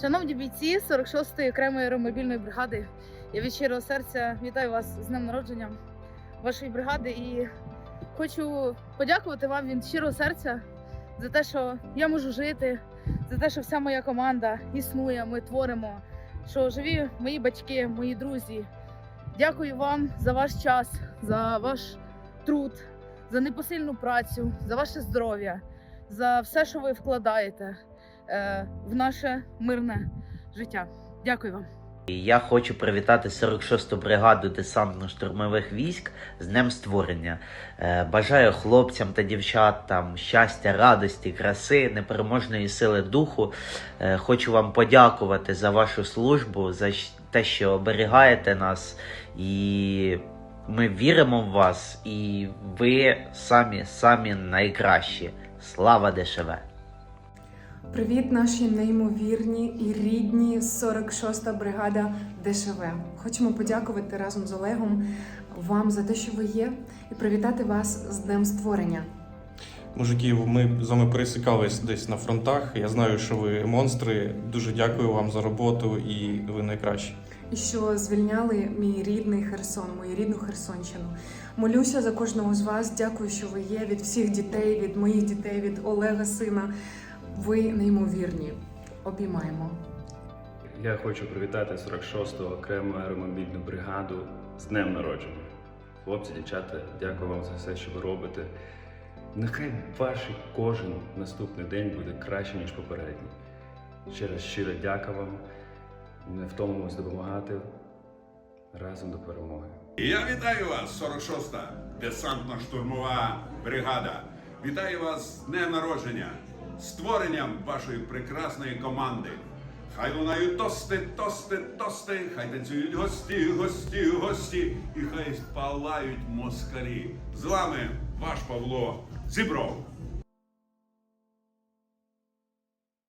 Шановні бійці 46-ї окремої аеромобільної бригади, я від щирого серця вітаю вас з днем народження вашої бригади і хочу подякувати вам від щирого серця за те, що я можу жити, за те, що вся моя команда існує, ми творимо, що живі мої батьки, мої друзі. Дякую вам за ваш час, за ваш труд, за непосильну працю, за ваше здоров'я, за все, що ви вкладаєте в наше мирне життя. Дякую вам. Я хочу привітати 46-ту бригаду десантно-штурмових військ з днем створення. Е, Бажаю хлопцям та дівчатам щастя, радості, краси, непереможної сили духу. Е, Хочу вам подякувати за вашу службу, за те, що оберігаєте нас. І ми віримо в вас, і ви самі самі найкращі. Слава ДШВ! Привіт, наші неймовірні і рідні 46-та бригада ДШВ. Хочемо подякувати разом з Олегом вам за те, що ви є, і привітати вас з Днем створення. Мужики, ми з вами пересікались десь на фронтах. Я знаю, що ви монстри. Дуже дякую вам за роботу і ви найкращі. І що звільняли мій рідний Херсон, мою рідну Херсонщину. Молюся за кожного з вас. Дякую, що ви є від всіх дітей, від моїх дітей, від Олега сина. Ви неймовірні. Обіймаємо. Я хочу привітати 46-ту окрему аеромобільну бригаду з днем народження. Хлопці, дівчата, дякую вам за все, що ви робите. Нехай ваш кожен наступний день буде краще, ніж попередній. Ще раз щиро дякую вам. Не втомимось допомагати разом до перемоги. Я вітаю вас, 46-та десантно-штурмова бригада. Вітаю вас з днем народження, створенням вашої прекрасної команди. Хай лунають тости, тости, тости, хай танцюють гості, гості, гості, і хай спалають москалі. З вами ваш Павло Зібров.